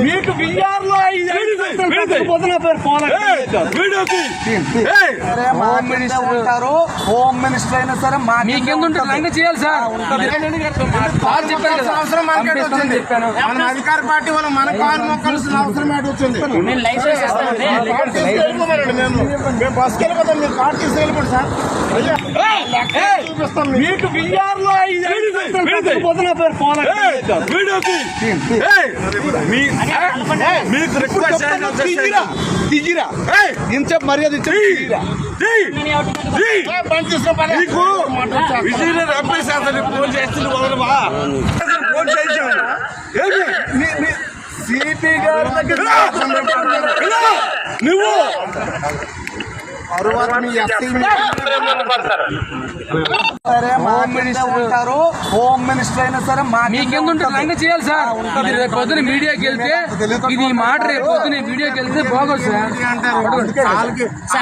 మీకు బిఆర్లో home minister ఉంటారు. హోమ్ మినిస్టర్ అయినా సరే మా మీకు ఎందుకు ఉంటుంది? లంగ చేయాలి సార్. సార్? చెప్పారు కదా. అవసరం మనకే పంపిస్తానని వచ్చింది. చెప్పాను. మన అధికార పార్టీ వాళ్ళు. మన కాలు మొక్కాల్సిన అవసరం ఏంటి వచ్చింది నేను లైసెన్స్ మేము బస్కి వెళ్ళిపోతాం. మీరు కార్డు తీసుకెళ్ళి వెళ్ళిపోండి సార్. అయ్యా, లెక్క చూపిస్తాం మీకు. బిఆర్లో ఐదు పొద్దున పేరు ఫోన్ మీకు రిక్వెస్ట్ మర్యాద ఇచ్చి బంద్ చేసుకుని పని. నీకు మాట్లాడు. విజయ్ రమ్మేశాసని ఫోన్ చేస్తుంది ఫోన్ చేశాను సిపి గారి దగ్గర నువ్వు! సరే హోమ్ మినిస్టర్ ఉంటారు. హోమ్ మినిస్టర్ అయినా సరే మా మీకు ఎందుకు ఉంటుంది. లంగ చేయాలి సార్? ఇది రేపు పొద్దున మీడియాకి వెళ్తే ఇది మాట రేపు పొద్దున మీడియాకి వెళ్తే బాగోదు సార్.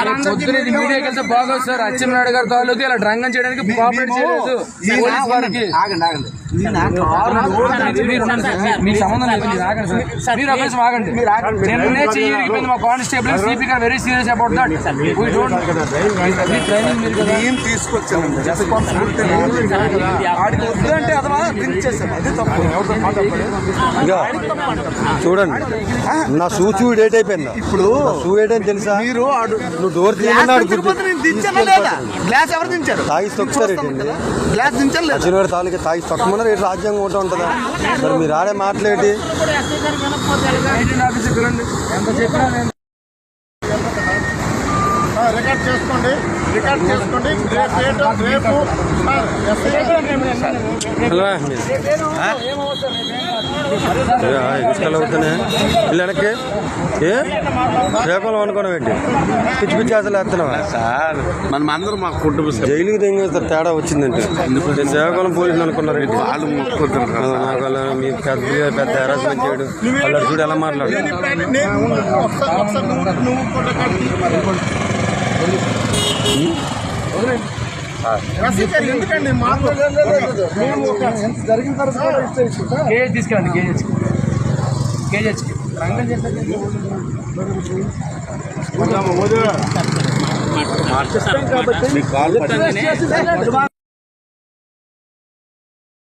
రేపు పొద్దున ఇది మీడియాకి వెళ్తే బాగోదు సార్. అచ్చెన్నాయుడు గారి తాలూకు ఇలా డ్రంగం చేయడానికి కోఆపరేట్ చేయలేదు పోలీస్ వారికి. ఆగండి ఆగండి. మీకు సంబంధం లేదు మీరు ఆగండి సార్ మీరు నిమిషం ఆగండి నిన్ననే చెయ్యి మా కానిస్టేబుల్ సిపి గారు very serious about that we don't me training మీరు తీసుకొచ్చానండి ఆడికి వద్దంటే చూడండి. నా షూ చూ డేట్ అయిపోయిందా. ఇప్పుడు షూ డేట్ అని తెలుసా? మీరు నువ్వు డోర్ గ్లాస్ ఎవరు దించారు? గ్లాస్ లేదా? అచ్చినవాడి తాలూకా తాగి తొక్కమన్నారు రేటు రాజ్యాంగం ఒకటి ఉంటుందా? మరి మీరు ఆడే మాట్లాడి ఆఫీస్కి రండి ఎంత చెప్పినా నేను రికార్డ్ చేసుకోండి రికార్డ్ చేసుకోండి రేపు రేపు ఇసుకలు అవుతున్నాయి. వెనక్కి. ఏ? శ్రీకాకుళం అనుకోవడం ఏంటి? పిచ్చి పిచ్చి అసలు వేస్తున్నావా? సార్ మనం అందరం మా కుటుంబ సభ్యులు. జైలుకి తెంగేస్తారు తేడా వచ్చిందంటే. శ్రీకాకుళం పోలీసులు అనుకున్నారు ఏంటి? వాళ్ళు నాకు అలా మీ పెద్ద పెద్ద హెరాస్మెంట్ చేయడు. వాళ్ళు చూడు ఎలా మాట్లాడు. జరిగిన తర్వాత కేజీ తీసుకెళ్ళండి కేజీహెచ్ కేజీహెచ్ రంగం చేస్తే.